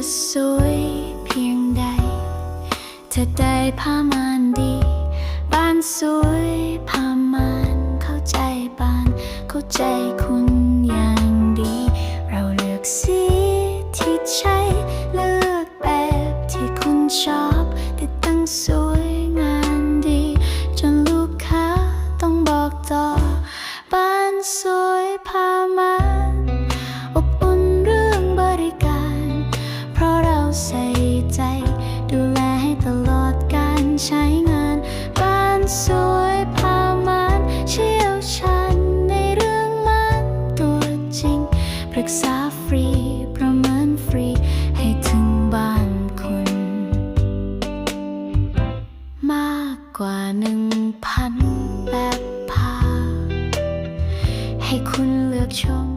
สวยเพียงใด เธอได้ผ้ามานดี บ้านสวยผ้ามานเข้าใจบ้าน เข้าใจคุณอย่างดี เราเลือกสีที่ใช่เลือกแบบที่คุณชอบติดตั้งสวยงามดี จนลูกค้าต้องบอกต่อ บ้านสวยผ้า ใส่ใจ ดูแลให้ตลอดการใช้งาน บ้านสวยพามานเชี่ยวชาญในเรื่องมันตัวจริง ปรึกษาฟรี ประเมินฟรี ให้ถึงบ้านคุณ มากกว่าหนึ่งพันแบบพา ให้คุณเลือกชม